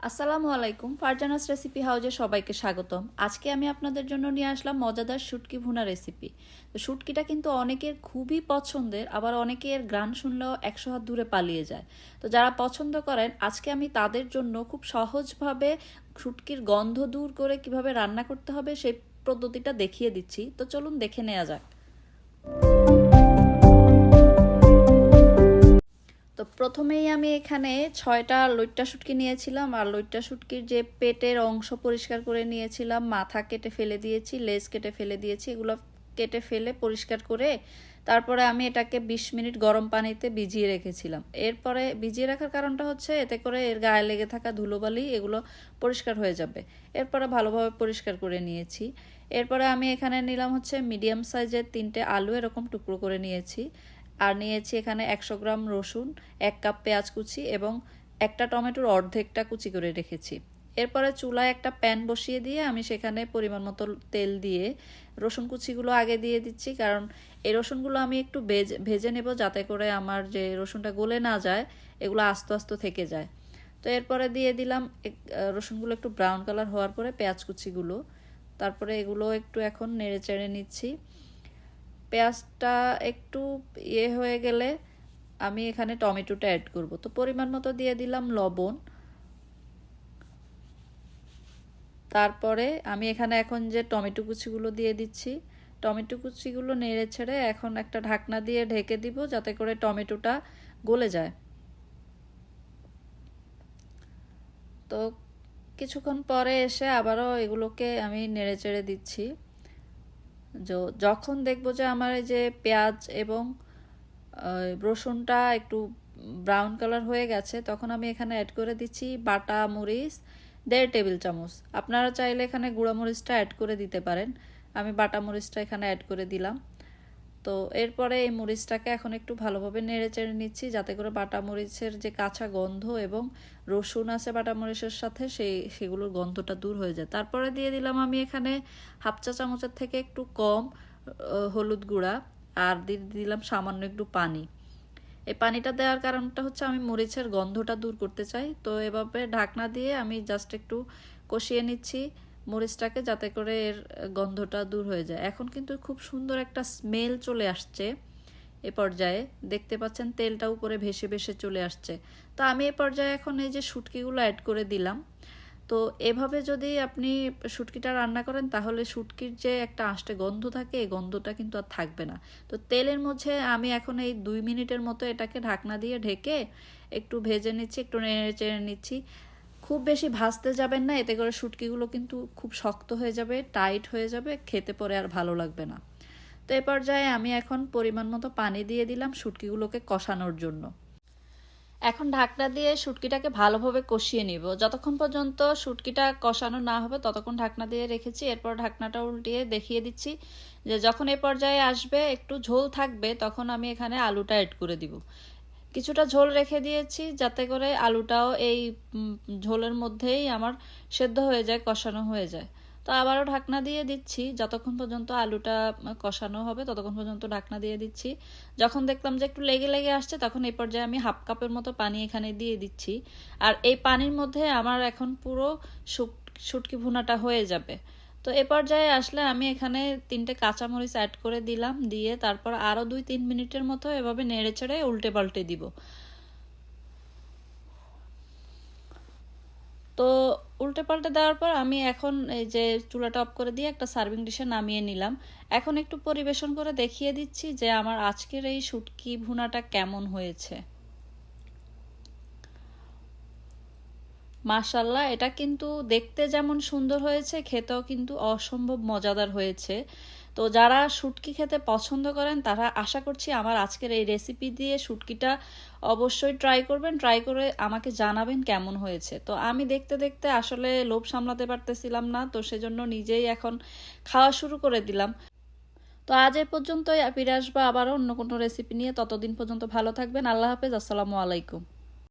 আসসালামু আলাইকুম ফারজানাস রেসিপি হাউজে সবাইকে স্বাগতম। আজকে আমি আপনাদের জন্য নিয়ে আসলাম মজাদার শুটকি ভুনা রেসিপি তো শুটকিটা কিন্তু অনেকের খুবই পছন্দের, আবার অনেকের গ্রান শুনলেও একশো হাত দূরে পালিয়ে যায়। তো যারা পছন্দ করেন, আজকে আমি তাদের জন্য খুব সহজভাবে শুটকির গন্ধ দূর করে কীভাবে রান্না করতে হবে সেই পদ্ধতিটা দেখিয়ে দিচ্ছি। তো চলুন দেখে নেওয়া যাক। প্রথমেই আমি এখানে ছয়টা লইট্টা শুটকি নিয়েছিলাম, আর লইট্টা শুটকির যে পেটের অংশ পরিষ্কার করে নিয়েছিলাম, মাথা কেটে ফেলে দিয়েছি, লেজ কেটে ফেলে দিয়েছি, এগুলো কেটে ফেলে পরিষ্কার করে তারপরে আমি এটাকে ২০ মিনিট গরম পানিতে ভিজিয়ে রেখেছিলাম। এরপরে ভিজিয়ে রাখার কারণটা হচ্ছে, এতে করে এর গায়ে লেগে থাকা ধুলোবালি এগুলো পরিষ্কার হয়ে যাবে। এরপরে ভালোভাবে পরিষ্কার করে নিয়েছি। এরপরে আমি এখানে নিলাম হচ্ছে মিডিয়াম সাইজের তিনটে আলু এরকম টুকরো করে নিয়েছি। আর নিয়েছি এখানে একশো গ্রাম রসুন, এক কাপ পেঁয়াজ কুচি এবং একটা টমেটোর অর্ধেকটা কুচি করে রেখেছি। এরপরে চুলায় একটা প্যান বসিয়ে দিয়ে আমি সেখানে পরিমাণ মতো তেল দিয়ে রসুন কুচিগুলো আগে দিয়ে দিচ্ছি, কারণ এই রসুনগুলো আমি একটু ভেজে ভেজে নেব যাতে করে আমার যে রসুনটা গলে না যায়, এগুলো আস্তে আস্তে থেকে যায়। তো এরপরে দিয়ে দিলাম রসুনগুলো একটু ব্রাউন কালার হওয়ার পরে পেঁয়াজ কুচিগুলো। তারপরে এগুলো একটু এখন নেড়ে চেড়ে নিচ্ছি। পেঁয়াজটা একটু ইয়ে হয়ে গেলে আমি এখানে টমেটোটা অ্যাড করব। তো পরিমাণ মতো দিয়ে দিলাম লবণ। তারপরে আমি এখানে এখন যে টমেটো কুচিগুলো দিয়ে দিচ্ছি, টমেটো কুচিগুলো নেড়ে ছেড়ে এখন একটা ঢাকনা দিয়ে ঢেকে দিব যাতে করে টমেটোটা গলে যায়। তো কিছুক্ষণ পরে এসে আবারও এগুলোকে আমি নেড়ে চেড়ে দিচ্ছি। যখন দেখব যে আমার এই যে পেঁয়াজ এবং রসুনটা একটু ব্রাউন কালার হয়ে গেছে, তখন আমি এখানে অ্যাড করে দিচ্ছি বাটা মরিচ, দেড় টেবিল চামচ। আপনারা চাইলে এখানে গুঁড়া মরিচটা অ্যাড করে দিতে পারেন। আমি বাটা মরিচটা এখানে অ্যাড করে দিলাম। তো এরপরে এই মরিচটাকে এখন একটু ভালোভাবে নেড়ে চেড়ে নিচ্ছি, যাতে করে বাটা মরিচের যে কাঁচা গন্ধ এবং রসুন আছে বাটা মরিচের সাথে, সেই, সেগুলোর গন্ধটা দূর হয়ে যায়। তারপরে দিয়ে দিলাম আমি এখানে হাফ চা চামচের থেকে একটু কম হলুদ গুঁড়া আর দিয়ে দিলাম সামান্য একটু পানি। এই পানিটা দেওয়ার কারণটা হচ্ছে আমি মরিচের গন্ধটা দূর করতে চাই। তো এভাবে ঢাকনা দিয়ে আমি জাস্ট একটু কষিয়ে নিচ্ছি। মরিচটাকে যাতে করে এর গন্ধটা দূর হয়ে যায়। এখন কিন্তু খুব সুন্দর একটা স্মেল চলে আসছে এ পর্যায়ে। দেখতে পাচ্ছেন তেলটা উপরে ভেসে ভেসে চলে আসছে। তো আমি এ পর্যায়ে এখন এই যে শুটকিগুলো অ্যাড করে দিলাম। তো এভাবে যদি আপনি শুটকিটা রান্না করেন, তাহলে শুটকির যে একটা আষ্টে গন্ধ থাকে, এই গন্ধটা কিন্তু আর থাকবে না। তো তেলের মধ্যে আমি এখন এই দুই মিনিটের মতো এটাকে ঢাকনা দিয়ে ঢেকে একটু ভেজে নিচ্ছি, একটু নেড়ে চেড়ে নিচ্ছি। খুব বেশি ভাজতে যাবেন না, এতে করে শুটকিগুলো কিন্তু খুব শক্ত হয়ে যাবে, টাইট হয়ে যাবে, খেতে পরে আর ভালো লাগবে না। তো এ পর্যায়ে আমি এখন পরিমাণ মতো পানি দিয়ে দিলাম শুটকিগুলোকে কষানোর জন্য। এখন ঢাকনা দিয়ে শুটকিটাকে ভালোভাবে কষিয়ে নিব। যতক্ষণ পর্যন্ত শুটকিটা কষানো না হবে, ততক্ষণ ঢাকনা দিয়ে রেখেছি। এরপর ঢাকনাটা উল্টিয়ে দেখিয়ে দিচ্ছি যে যখন এ পর্যায়ে আসবে, একটু ঝোল থাকবে, তখন আমি এখানে আলুটা অ্যাড করে দিব। কিছুটা ঝোল রেখে দিয়েছি যাতে করে আলুটাও এই ঝোলের মধ্যেই আমার সেদ্ধ হয়ে যায়, কষানো হয়ে যায়। তো আবারও ঢাকনা দিয়ে দিচ্ছি, যতক্ষণ পর্যন্ত আলুটা কষানো হবে ততক্ষণ পর্যন্ত ঢাকনা দিয়ে দিচ্ছি। যখন দেখলাম যে একটু লেগে লেগে আসছে তখন এই পর্যায়ে আমি হাফ কাপের মতো পানি এখানে দিয়ে দিচ্ছি। আর এই পানির মধ্যে আমার এখন পুরো শুটকি ভুনাটা হয়ে যাবে। তো এ পর্যায়ে আসলে আমি এখানে তিনটে কাঁচামরিচ অ্যাড করে দিলাম, দিয়ে তারপর আরও দুই তিন মিনিটের মতো এভাবে নেড়ে চেড়ে উল্টে পাল্টে দিব। তো উল্টে পাল্টে দেওয়ার পর আমি এখন এই যে চুলাটা অফ করে দিয়ে একটা সার্ভিং ডিশে নামিয়ে নিলাম। এখন একটু পরিবেশন করে দেখিয়ে দিচ্ছি যে আমার আজকের এই শুটকি ভুনাটা কেমন হয়েছে। মাশাল্লাহ এটা কিন্তু দেখতে যেমন সুন্দর হয়েছে, খেতেও কিন্তু অসম্ভব মজাদার হয়েছে। তো যারা শুটকি খেতে পছন্দ করেন, তারা আশা করছি আমার আজকের এই রেসিপি দিয়ে শুটকিটা অবশ্যই ট্রাই করবেন ট্রাই করে আমাকে জানাবেন কেমন হয়েছে। তো আমি দেখতে দেখতে আসলে লোভ সামলাতে পারতেছিলাম না, তো সেজন্য নিজেই এখন খাওয়া শুরু করে দিলাম। তো আজ এ পর্যন্তই, ফিরে আসব আবারও অন্য কোনো রেসিপি নিয়ে। ততদিন পর্যন্ত ভালো থাকবেন, আল্লাহ হাফেজ, আসসালামু আলাইকুম।